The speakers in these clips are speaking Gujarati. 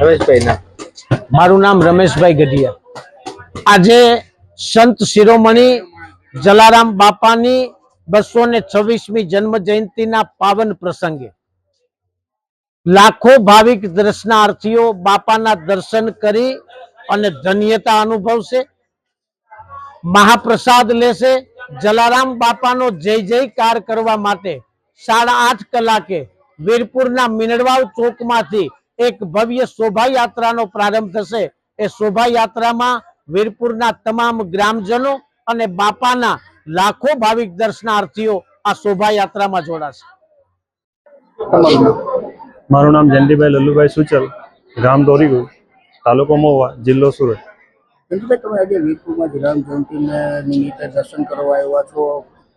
રમેશભાઈ ના. મારું નામ રમેશભાઈ ગઢિયા. આજે સંત શિરોમણી જલારામ બાપાની બસો ને છવ્વીસમી જન્મ જયંતિના પાવન પ્રસંગે લાખો ભાવિક દર્શનાર્થીઓ બાપાના દર્શન કરી અને ધન્યતા અનુભવશે. મહાપ્રસાદ લેશે. જલારામ બાપાનો જય જયકાર કરવા માટે સાડા આઠ કલાકે વીરપુરના મિનડવાવ ચોકમાંથી એક ભવ્ય શોભાયાત્રાનો પ્રારંભ થશે. એ શોભાયાત્રામાં વીરપુરના તમામ ગ્રામજનો અને બાપાના લાખો ભાવિક દર્શનાર્થીઓ આ શોભાયાત્રામાં જોડાશે. મારું નામ જયંતિભાઈ લલ્લુભાઈ સુચલ ગામ દોરીગુ તાલુકો મોવા જિલ્લો સુરત. સંજુભાઈ તમે આજે વીરપુરમાં જલારામ જયંતિને નિમિત્તે દર્શન કરવા આવ્યા છો.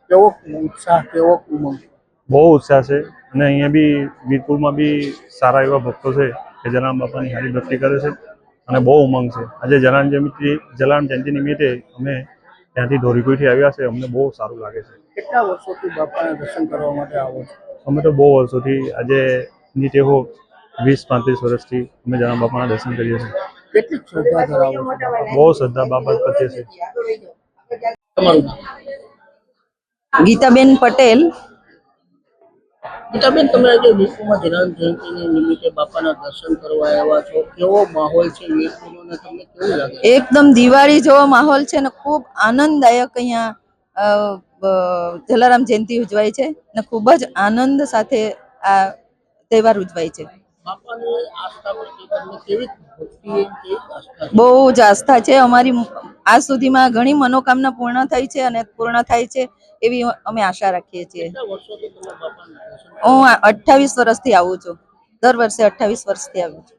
કેવો ઉત્સાહ કેવો ઉમંગ? બહુ ઉત્સાહ છે. અને અહીંયા બી વીરપુરમાં બી સારા એવા ભક્તો છે કે જલારામ બાપાની હારી ભક્તિ કરે છે અને બહુ ઉમંગ છે. આજે જલારામ જયંતિ જલારામ જયંતિ નિમિત્તે અમે ત્યાંથી ધોરીકુઈથી આવ્યા છે. અમને બહુ સારું લાગે છે. કેટલા વર્ષોથી બાપાના દર્શન કરવા માટે આવો છો? અમે તો બહુ વર્ષોથી આજે નીચે હો વીસ પાંત્રીસ વર્ષથી અમે જલારામ બાપાના દર્શન કરીએ છીએ. કેટલી શ્રદ્ધા ધરાવો બહુ શ્રદ્ધા બાબત પ્રત્યે છે. તમારું ગીતાબેન પટેલ ગીતાબેન તમે આજે વિશ્વમાં જલારામ જયંતિની નિમિત્તે બાપાના દર્શન કરવા આવ્યા છો કેવો માહોલ છે તમને કેવું લાગે? એકદમ દિવાળી જેવો માહોલ છે ને ખૂબ આનંદદાયક અહીંયા જલારામ જયંતિ ઉજવાય છે ને ખૂબ જ આનંદ સાથે આ તહેવાર ઉજવાય છે? બહુ જ આસ્થા છે. અમારી આજ સુધીમાં ઘણી મનોકામના પૂર્ણ થઈ છે અને પૂર્ણ થાય છે. એવી અમે આશા રાખીએ છીએ. હું અઠ્ઠાવીસ વર્ષથી આવું છું. દર વર્ષે અઠ્ઠાવીસ વર્ષથી આવું છું.